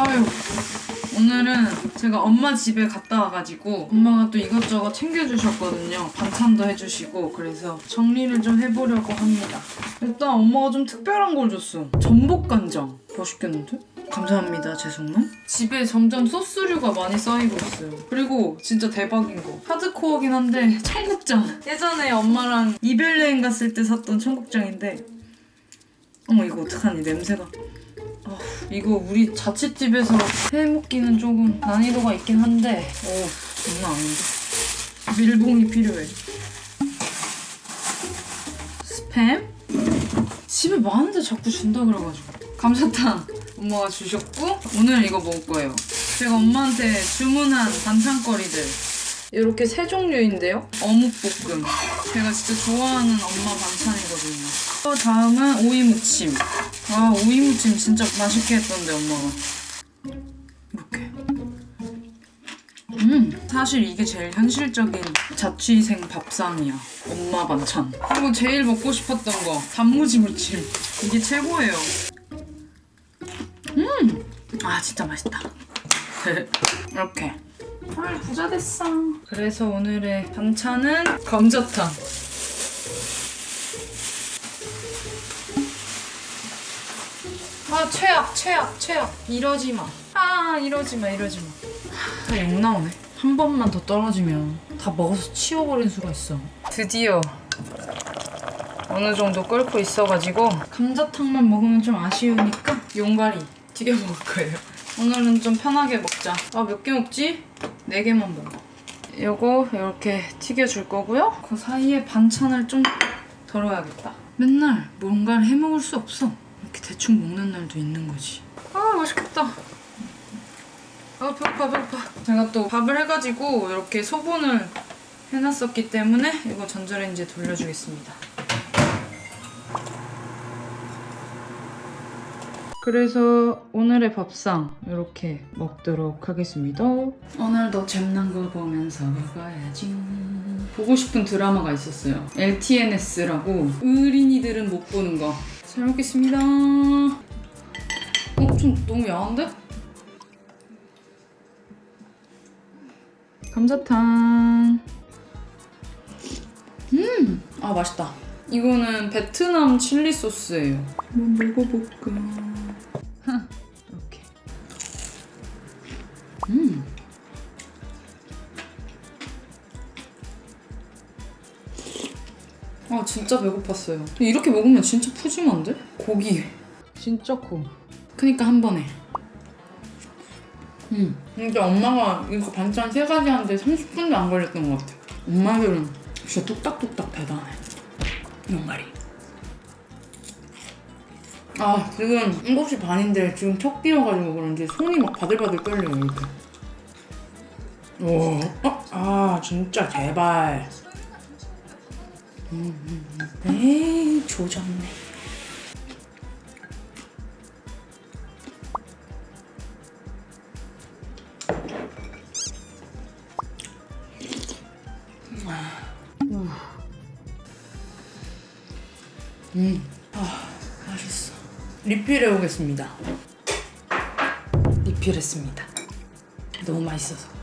아유 오늘은 제가 엄마 집에 갔다 와가지고 엄마가 또 이것저것 챙겨주셨거든요. 반찬도 해주시고 그래서 정리를 좀 해보려고 합니다. 일단 엄마가 좀 특별한 걸 줬어. 전복 간장. 맛있겠는데? 감사합니다, 죄송만. 집에 점점 소스류가 많이 쌓이고 있어요. 그리고 진짜 대박인 거. 하드코어긴 한데 청국장. 예전에 엄마랑 이별 여행 갔을 때 샀던 청국장인데 어머 이거 어떡하니 냄새가. 아, 이거 우리 자취집에서 해 먹기는 조금 난이도가 있긴 한데 오 장난 아닌데. 밀봉이 필요해. 스팸? 집에 많은데 자꾸 준다 그래가지고. 감자탕 엄마가 주셨고 오늘 이거 먹을 거예요. 제가 엄마한테 주문한 반찬거리들. 이렇게 세 종류인데요. 어묵볶음. 제가 진짜 좋아하는 엄마 반찬이거든요. 또 다음은 오이무침 아 오이무침 진짜 맛있게 했던데 엄마가. 이렇게. 음 사실 이게 제일 현실적인 자취생 밥상이야. 엄마 반찬. 그리고 제일 먹고 싶었던 거. 단무지 무침. 이게 최고예요. 음아 진짜 맛있다. 이렇게. 아 부자 됐어. 그래서 오늘의 반찬은 감자탕 아 최악 최악 최악 이러지 마. 아 이러지 마 이러지 마. 다욕 나오네. 한 번만 더 떨어지면 다 먹어서 치워버릴 수가 있어. 드디어 어느 정도 끓고 있어가지고 감자탕만 먹으면 좀 아쉬우니까 용가리 튀겨 먹을 거예요. 오늘은 좀 편하게 먹자. 아 몇 개 먹지? 네 개만 먹어. 요거 이렇게 튀겨줄 거고요. 그 사이에 반찬을 좀 덜어야겠다. 맨날 뭔가를 해 먹을 수 없어. 대충 먹는 날도 있는 거지. 아 맛있겠다. 아 배고파 배고파. 제가 또 밥을 해가지고 이렇게 소분을 해놨었기 때문에 이거 전자레인지에 돌려주겠습니다. 그래서 오늘의 밥상 이렇게 먹도록 하겠습니다. 오늘도 잼난 거 보면서 먹어야지. 보고 싶은 드라마가 있었어요. LTNS라고 의린이들은 못 보는 거. 잘 먹겠습니다. 어, 좀 너무 야한데? 감자탕. 음, 아 맛있다. 이거는 베트남 칠리 소스예요. 한번 먹어볼까? 하, 이렇게. 음. 아 진짜 배고팠어요. 이렇게 먹으면 진짜 푸짐한데? 고기 진짜 커. 그니까 한 번에. 음. 진짜 엄마가 이거 반찬 세 가지 하는데 30분도 안 걸렸던 것 같아. 엄마들은 진짜 뚝딱뚝딱 대단해. 용가리. 아 지금 7시 반인데 지금 첫 끼여가지고 그런지 손이 막 바들바들 떨려요 이렇게. 오, 어? 아 진짜 제발. 에이 조졌네. 음, 아 맛있어. 리필해 오겠습니다. 리필했습니다. 너무 맛있어서.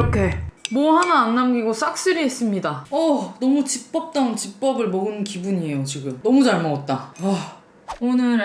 이렇게 뭐 하나 안 남기고 싹쓸이 했습니다. 어, 너무 집밥다운 집밥을 먹은 기분이에요, 지금. 너무 잘 먹었다. 아. 오늘은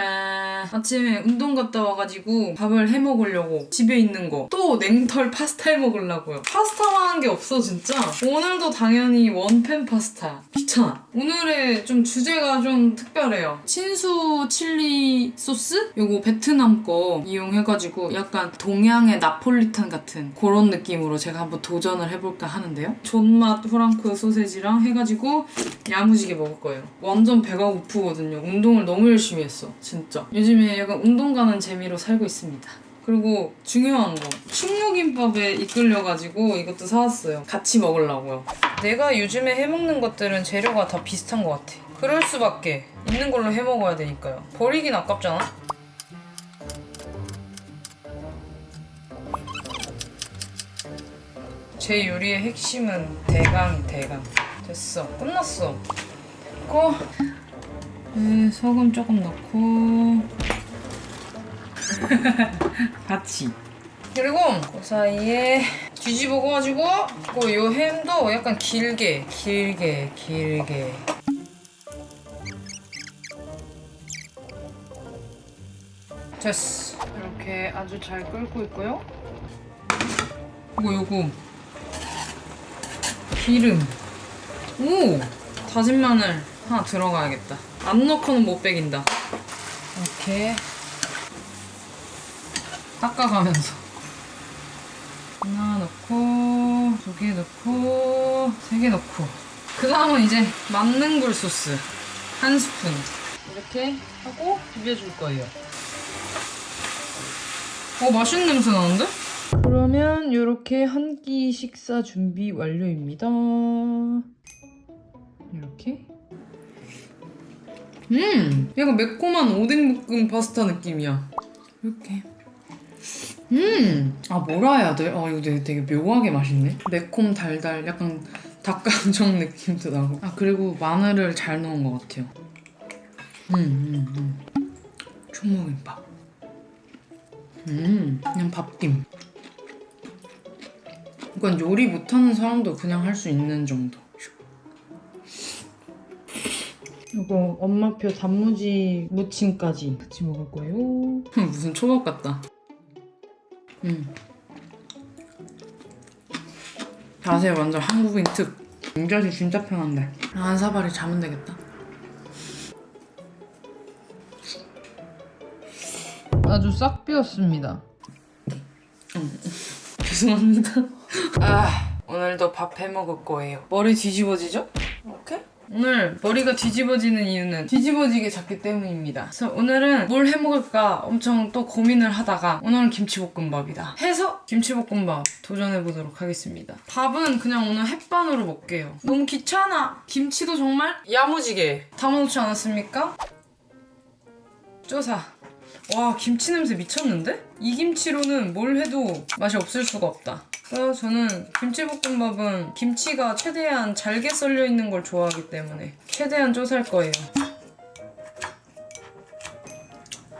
아침에 운동 갔다 와가지고 밥을 해 먹으려고 집에 있는 거 또 냉털 파스타 해 먹으려고요. 파스타만 한 게 없어 진짜. 오늘도 당연히 원팬 파스타. 귀찮아. 오늘의 좀 주제가 좀 특별해요. 친수 칠리 소스? 요거 베트남 거 이용해가지고 약간 동양의 나폴리탄 같은 그런 느낌으로 제가 한번 도전을 해볼까 하는데요. 존맛 프랑크 소세지랑 해가지고 야무지게 먹을 거예요. 완전 배가 고프거든요. 운동을 너무 열심히 했어. 진짜. 요즘에 약간 운동 가는 재미로 살고 있습니다. 그리고 중요한 거 충무김밥에 이끌려가지고 이것도 사왔어요 같이 먹으려고요 내가 요즘에 해먹는 것들은 재료가 다 비슷한 것 같아 그럴 수밖에 있는 걸로 해먹어야 되니까요 버리긴 아깝잖아 제 요리의 핵심은 대강이 대강. 됐어. 끝났어. 고. 네, 소금 조금 넣고. 같이. 그리고 그 사이에 뒤집어 가지고 그요 햄도 약간 길게, 길게, 길게. 됐어. 이렇게 아주 잘 끓고 있고요. 이거 요거 기름. 오! 다진 마늘 하나 들어가야겠다. 안 넣고는 못 빼긴다. 이렇게 닦아가면서 하나 넣고 두 개 넣고 세 개 넣고 그 다음은 이제 맞는 굴 소스 한 스푼 이렇게 하고 비벼줄 거예요. 어 맛있는 냄새 나는데? 그러면 이렇게 한 끼 식사 준비 완료입니다. 이렇게. 음, 약간 매콤한 오뎅 볶음 파스타 느낌이야. 이렇게. 음, 아 뭐라 해야 돼? 아 이거 되게, 되게 묘하게 맛있네. 매콤 달달, 약간 닭강정 느낌도 나고. 아 그리고 마늘을 잘 넣은 것 같아요. 음, 음, 음. 초무김밥. 음, 그냥 밥김. 이건 요리 못하는 사람도 그냥 할 수 있는 정도. 이거 엄마표 단무지 무침까지 같이 먹을 거예요. 무슨 초밥 같다. 음. 자세 완전 한국인 특. 인자지 진짜 편한데. 한 사발이 자면 되겠다. 아주 싹 비었습니다. 죄송합니다. 아, 오늘도 밥 해 먹을 거예요. 머리 뒤집어지죠? 이렇게? 오늘 머리가 뒤집어지는 이유는 뒤집어지게 잤기 때문입니다. 그래서 오늘은 뭘 해 먹을까 엄청 또 고민을 하다가 오늘은 김치볶음밥이다. 해서 김치볶음밥 도전해 보도록 하겠습니다. 밥은 그냥 오늘 햇반으로 먹게요. 너무 귀찮아. 김치도 정말 야무지게 담아놓지 않았습니까? 쪼사. 와 김치 냄새 미쳤는데? 이 김치로는 뭘 해도 맛이 없을 수가 없다. 그래서 저는 김치볶음밥은 김치가 최대한 잘게 썰려 있는 걸 좋아하기 때문에 최대한 쪼살 거예요.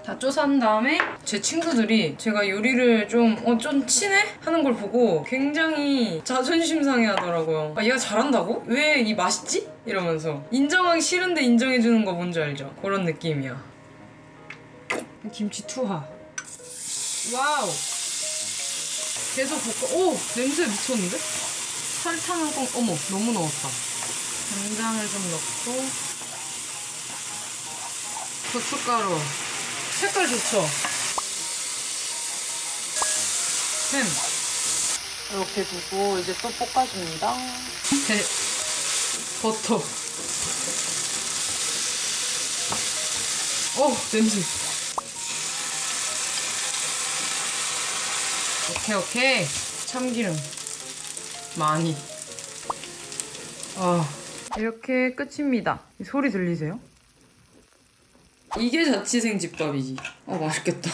다 쪼산 다음에 제 친구들이 제가 요리를 좀, 어, 좀 친해? 하는 걸 보고 굉장히 자존심 상해 하더라고요. 아, 얘가 잘한다고? 왜 이 맛있지? 이러면서. 인정하기 싫은데 인정해주는 거 뭔지 알죠? 그런 느낌이야. 김치 투하. 와우. 계속 볶아. 오! 냄새 미쳤는데? 설탕은 꼭, 어머, 너무 넣었다. 간장을 좀 넣고. 고춧가루. 색깔 좋죠? 햄. 이렇게 두고 이제 또 볶아줍니다. 대, 버터. 어, 냄새. 오케이 오케이. 참기름. 많이. 아 이렇게 끝입니다. 이 소리 들리세요? 이게 자취생 집밥이지. 아 맛있겠다.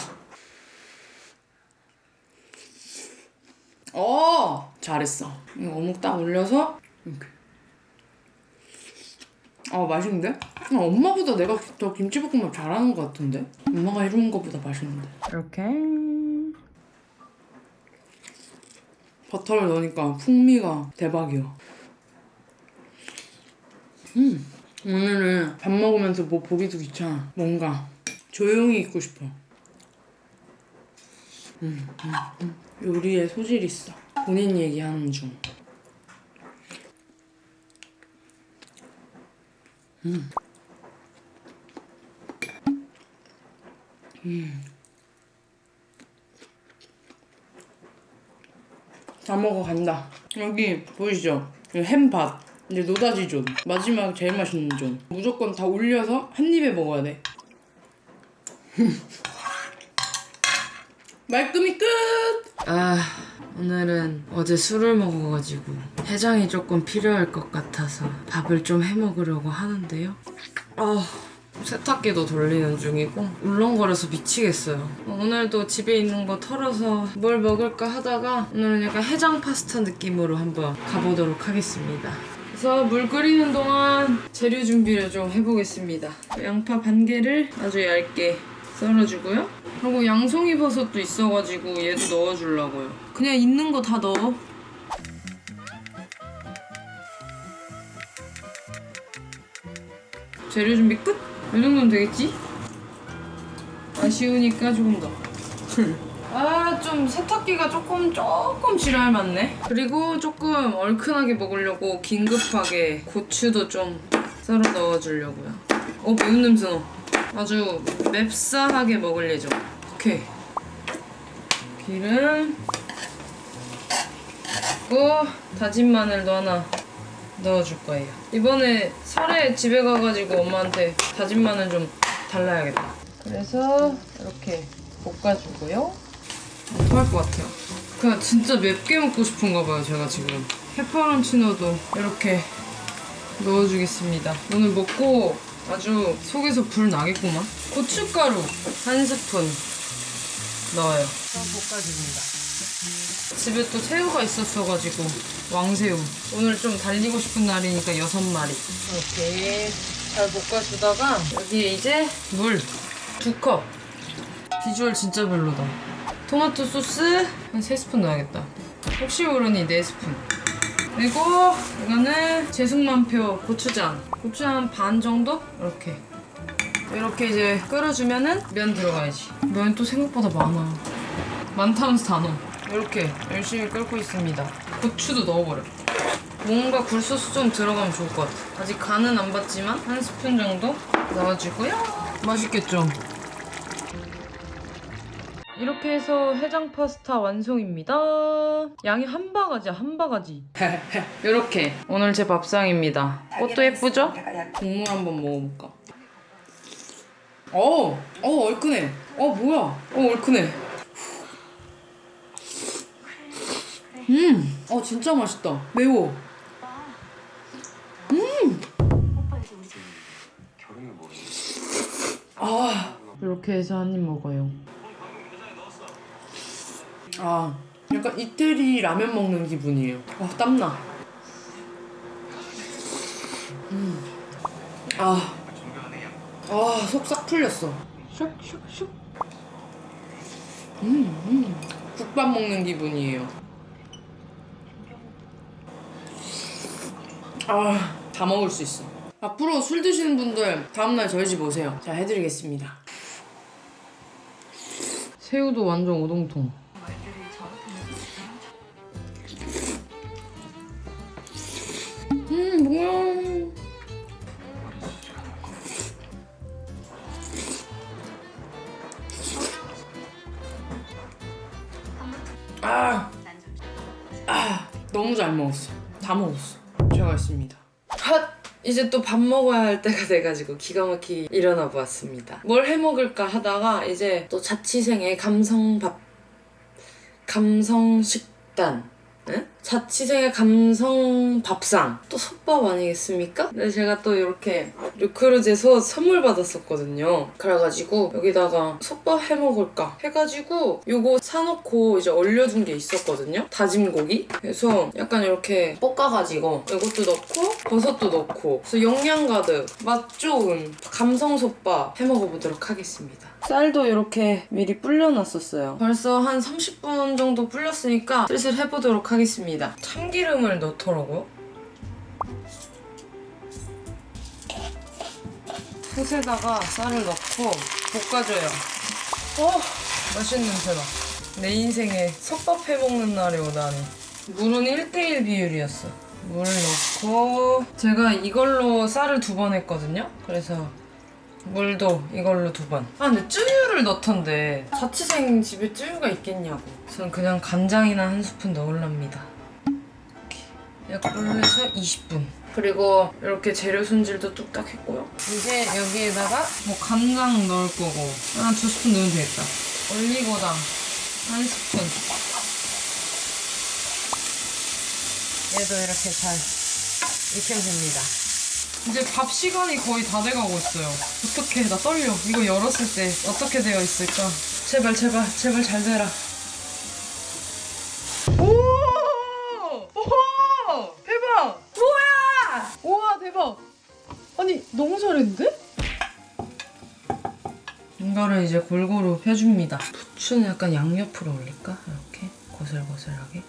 어 잘했어. 이거 어묵 딱 올려서 이렇게. 아 맛있는데? 아, 엄마보다 내가 더 김치볶음밥 잘하는 것 같은데? 엄마가 해주는 것보다 맛있는데. 이렇게 버터를 넣으니까 풍미가 대박이야. 음, 오늘은 밥 먹으면서 뭐 보기도 귀찮아. 뭔가 조용히 있고 싶어. 음, 음, 음. 요리에 소질 있어. 본인 얘기하는 중. 음. 음. 다 먹어간다. 여기 보이시죠? 햄밥. 이제 노다지 존. 마지막 제일 맛있는 존. 무조건 다 올려서 한 입에 먹어야 돼. 말끔히 끝! 아, 오늘은 어제 술을 먹어가지고 해장이 조금 필요할 것 같아서 밥을 좀 해 먹으려고 하는데요. 아, 세탁기도 돌리는 중이고 울렁거려서 미치겠어요. 오늘도 집에 있는 거 털어서 뭘 먹을까 하다가 오늘은 약간 해장 파스타 느낌으로 한번 가보도록 하겠습니다. 그래서 물 끓이는 동안 재료 준비를 좀 해보겠습니다. 양파 반 개를 아주 얇게 썰어주고요. 그리고 양송이 버섯도 있어가지고 얘도 넣어주려고요. 그냥 있는 거 다 넣어. 재료 준비 끝? 이 정도면 되겠지? 아쉬우니까 조금 더. 아, 좀 세탁기가 조금 조금 지랄 맞네. 그리고 조금 얼큰하게 먹으려고 긴급하게 고추도 좀 썰어 넣어주려고요. 어, 매운 냄새 나. 아주 맵싸하게 먹을 예정. 오케이. 기름. 그리고 다진 마늘도 하나 넣어줄 거예요. 이번에 설에 집에 가가지고 엄마한테 다진 마늘 좀 달라야겠다. 그래서 이렇게 볶아주고요. 토할 것 같아요. 그냥 진짜 맵게 먹고 싶은가 봐요, 제가 지금. 페퍼론치노도 이렇게 넣어주겠습니다. 오늘 먹고 아주 속에서 불 나겠구만. 고춧가루 한 스푼 넣어요. 좀 볶아줍니다. 집에 또 새우가 있었어가지고 왕새우. 오늘 좀 달리고 싶은 날이니까 여섯 마리. 이렇게 잘 볶아주다가 여기에 이제 물. 두 컵. 비주얼 진짜 별로다. 토마토 소스 한 세 스푼 넣어야겠다. 혹시 모르니 네 스푼. 그리고 이거는 제숙만표 고추장. 고추장 한 반 정도? 이렇게. 이렇게 이제 끓여주면은 면 들어가야지. 면 또 생각보다 많아. 많다면서 다 넣어 이렇게 열심히 끓고 있습니다. 고추도 넣어버려. 뭔가 굴소스 좀 들어가면 좋을 것 같아. 아직 간은 안 봤지만 한 스푼 정도 넣어주고요. 맛있겠죠? 이렇게 해서 해장 파스타 완성입니다. 양이 한 바가지야 한 바가지. 이렇게. 오늘 제 밥상입니다. 꽃도 예쁘죠? 국물 한번 먹어볼까? 어, 어 얼큰해. 어 뭐야? 어 얼큰해 음, 어 진짜 맛있다. 매워. 음. 아, 이렇게 해서 한 입 먹어요. 아, 약간 이태리 라면 먹는 기분이에요. 아, 땀나. 음, 아, 아, 속 싹 풀렸어. 슉슉슉. 음, 음, 국밥 먹는 기분이에요. 아, 다 먹을 수 있어. 앞으로 술 드시는 분들 다음날 저희 집 오세요. 자, 해드리겠습니다. 새우도 완전 오동통. 음, 뭐야. 아, 아, 너무 잘 먹었어. 다 먹었어. 제가 했습니다. 핫! 이제 또 밥 먹어야 할 때가 돼가지고 기가 막히게 일어나 보았습니다. 뭘 해 먹을까 하다가 이제 또 자취생의 감성밥, 감성식단, 응? 자취생의 감성 밥상. 또 솥밥 아니겠습니까? 근데 제가 또 이렇게 르크루제에서 선물 받았었거든요. 그래가지고 여기다가 솥밥 해 먹을까 해가지고 요거 사놓고 이제 얼려둔 게 있었거든요. 다짐 고기. 그래서 약간 이렇게 볶아가지고 이것도 넣고 버섯도 넣고. 그래서 영양 가득 맛 좋은 감성 솥밥 해 먹어보도록 하겠습니다. 쌀도 이렇게 미리 불려놨었어요. 벌써 한 30분 정도 불렸으니까 슬슬 해보도록 하겠습니다 참기름을 넣더라고요. 솥에다가 쌀을 넣고 볶아줘요. 어 맛있는 냄새나. 내 인생에 솥밥 해먹는 날이 오다니. 물은 1대1 비율이었어. 물 넣고 제가 이걸로 쌀을 두 번 했거든요. 그래서 물도 이걸로 두 번. 아 근데 쯔유를 넣던데 자취생 집에 쯔유가 있겠냐고. 전 그냥 간장이나 한 스푼 넣을랍니다. 약불로 해서 20분. 그리고 이렇게 재료 손질도 뚝딱 했고요. 이제 여기에다가 뭐 간장 넣을 거고 한 두 스푼 넣으면 되겠다. 올리고당 한 스푼. 얘도 이렇게 잘 익히면 됩니다. 이제 밥 시간이 거의 다 돼가고 있어요. 어떻게 나 떨려. 이거 열었을 때 어떻게 되어 있을까? 제발 제발 제발 잘 되라. 너무 잘했는데? 이거를 이제 골고루 펴줍니다. 부추는 약간 양옆으로 올릴까? 이렇게 고슬고슬하게.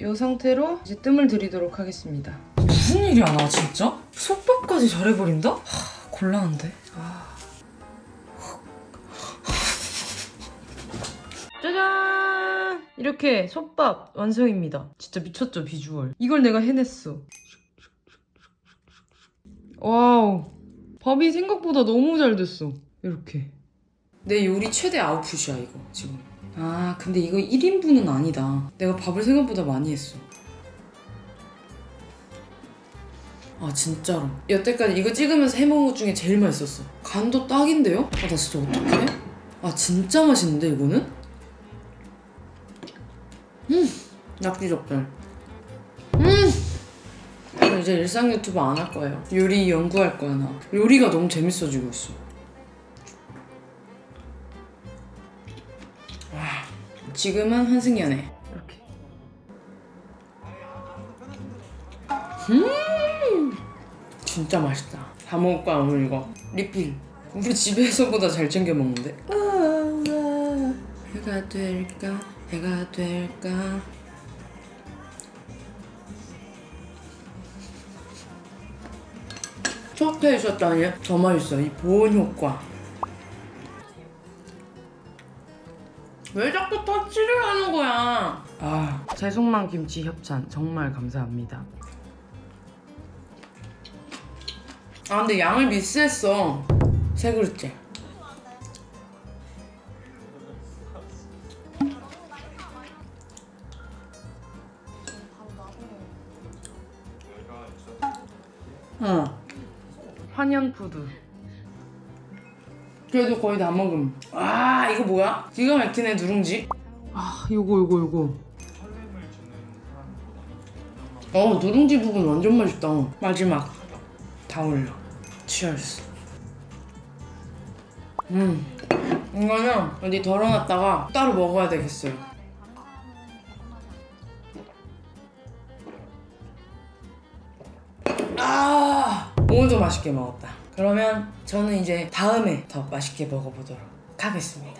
이 상태로 이제 뜸을 들이도록 하겠습니다. 무슨 일이야 나 진짜? 솥밥까지 잘해버린다? 하, 곤란한데. 아. 짜잔! 이렇게 솥밥 완성입니다. 진짜 미쳤죠 비주얼. 이걸 내가 해냈어. 와우. 밥이 생각보다 너무 잘 됐어. 이렇게. 내 요리 최대 아웃풋이야 이거 지금. 아 근데 이거 1인분은 아니다. 내가 밥을 생각보다 많이 했어. 아 진짜로 여태까지 이거 찍으면서 해먹은 것 중에 제일 맛있었어 간도 딱인데요? 아 나 진짜 어떡해? 아 진짜 맛있는데 이거는? 음 낙지젓갈 이제 일상 유튜브 안 할 거예요 요리 연구할 거야 나 요리가 너무 재밌어지고 있어 와 지금은 한승연애 이렇게 진짜 맛있다. 다 먹을 거야 오늘 이거. 리필. 우리 집에서보다 잘 챙겨 먹는데. 아, 아, 해가 될까? 해가 될까? 척해 있었다니 더 맛있어. 이 보온 효과. 왜 자꾸 터치를 하는 거야? 아, 새송만 김치 협찬 정말 감사합니다. 아 근데 양을 미스했어 세 그릇째 환연푸드 그래도 거의 다 먹음 아 이거 뭐야? 기가 막히네 누룽지 아 요거 요거 요거 어 누룽지 부분 완전 맛있다 마지막 다 올려. 치얼스. 음, 이거는 어디 덜어놨다가 따로 먹어야 되겠어요. 아, 오늘도 맛있게 먹었다. 그러면 저는 이제 다음에 더 맛있게 먹어보도록 하겠습니다.